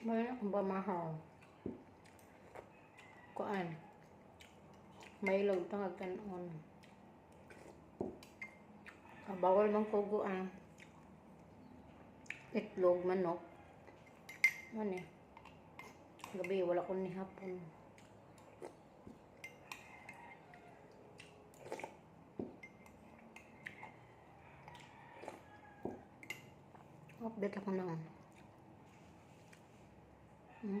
Mayroon akong pamahaw. Kuan. Mailog tangag kanon. Ah, bawal mang kuguan. Itlog, manok. Ano eh. Gabi, wala ko ni hapon. Update ako na. Hmm?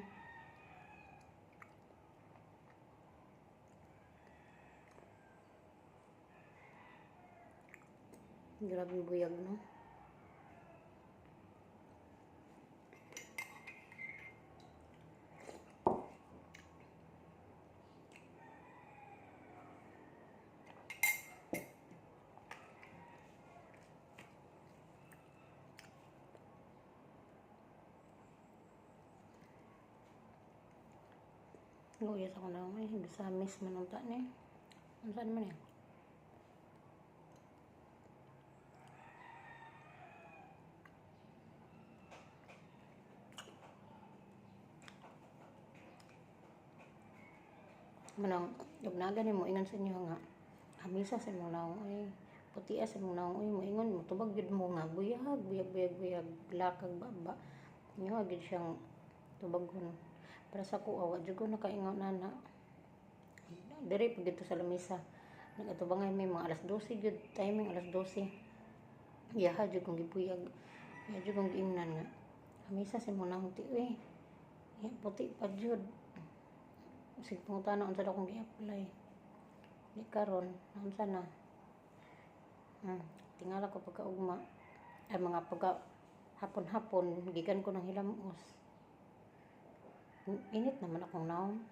Grabe buyag, no? Luyas ako na may bisa miss man ang ta ni. Ano saan man eh? Manang, dugnagan ni mo ingon sa inyo nga. Hamisa sa mong naong ay putia sa mong naong ay mo mo tubag gid mo nga buyag buyag buyag buyag lakag baba. Inyo gid siyang tubagon. Para sa ko awa jud ko nakaingaw na na. Diri pag dito sa lamisa. Nagatubangay may mga alas 12 jud timing alas 12. Yaha jud kong gibuyag. Ya jud kong giingnan nga. Hamisa sa mong naong ti uy. Ya puti pa jud. Sige pangutana unsa daw kong gi-apply. Di karon, unsa na? Hmm, tingala ko pagka ugma. Ay mga pagka hapon-hapon gikan ko ng hilamos. Init naman akong naon.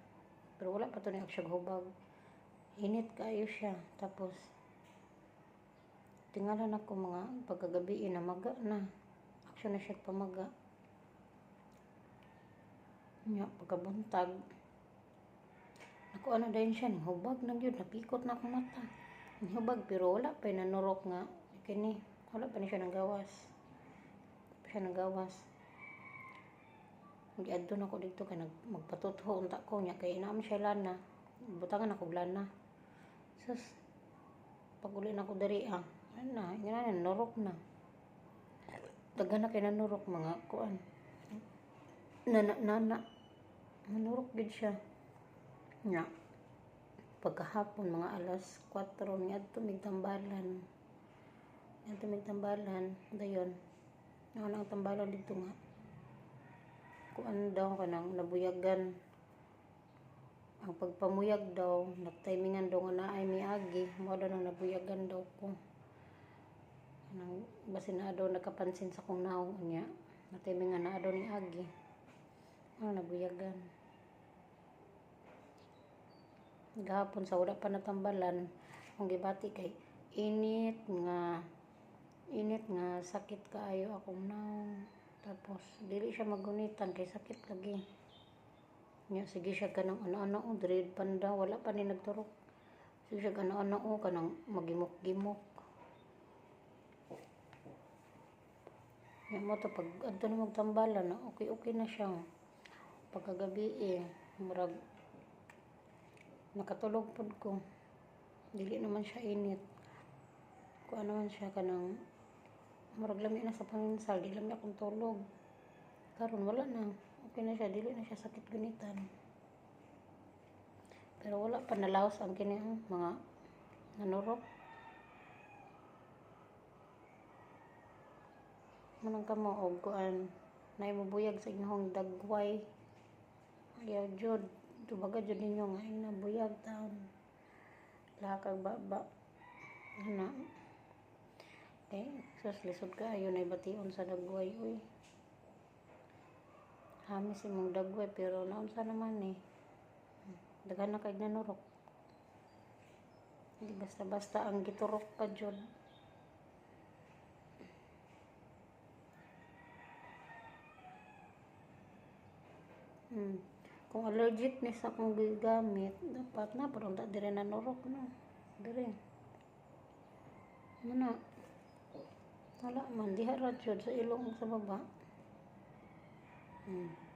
Pero wala pa to ni siya hubag. Init kayo siya. Tapos tingalan ako mga pagkagabi na maga na. Aksyon na siya pamaga. Nya pagkabuntag. Ako ano din siya, hubag na yun, napikot na akong mata. Hubag, pero wala pa nanurok nga. Kini, wala pa na siya nang gawas. Wala pa siya nang gawas. Giadto na ako dito kay nag magpatutho unta ko nya kay naam siya lana. Butangan ako lana. Sus. Paguli na ako diri ah. Ano na, ina na norok na. Taga na kay nanurok mga kuan. Nana nana. Nanurok gid siya. Nya. Pagkahapon mga alas 4 niya tumig tambalan. Niya tumig tambalan. Dayon. Ano ang tambalan dito nga kuan daw kanang nabuyagan. Ang pagpamuyag daw nagtimingan daw nga naay miagi. Mo daw nang nabuyagan daw ko. Kanang basin na daw nakapansin sa kong naong niya nagtimingan na daw ni agi ang nabuyagan. Gahapon sa wala pa natambalan ang gibati kay init nga init nga sakit kaayo akong naong tapos, dili siya magunitan kay sakit lagi. Nya sige siya kanang ano-ano o dread panda wala pa ni nagturok. Sige siya ano-ano o kanang magimok-gimok. Nya mo to pag adto ni magtambala na okay okay na siya. Pagkagabi eh murag nakatulog pod ko. Dili naman siya init. Kung ano man siya kanang murag lami na sa panginsal di lami akong tulog. Karon wala na. Okay na siya dili na siya sakit gunitan. Pero wala pa nalaos ang kini mga nanurok. Manang ka mo og kuan nay mubuyag sa inyong dagway. Ayaw jud tubaga jud ninyo nga ina buyag taon. Lakag baba ana Eh, sus, lisod ka. Ayun ay bation sa dagway. Uy. Hamis imong dagway. Pero naunsa naman eh. Daghan na kay nanurok. Hindi basta-basta ang giturok pa dyan. Hmm. Kung allergic ni sa akong gigamit, dapat na parang ta dire nanurok no. Dire. Ano na? Wala man, diha ra jud sa ilong sa baba. Hmm.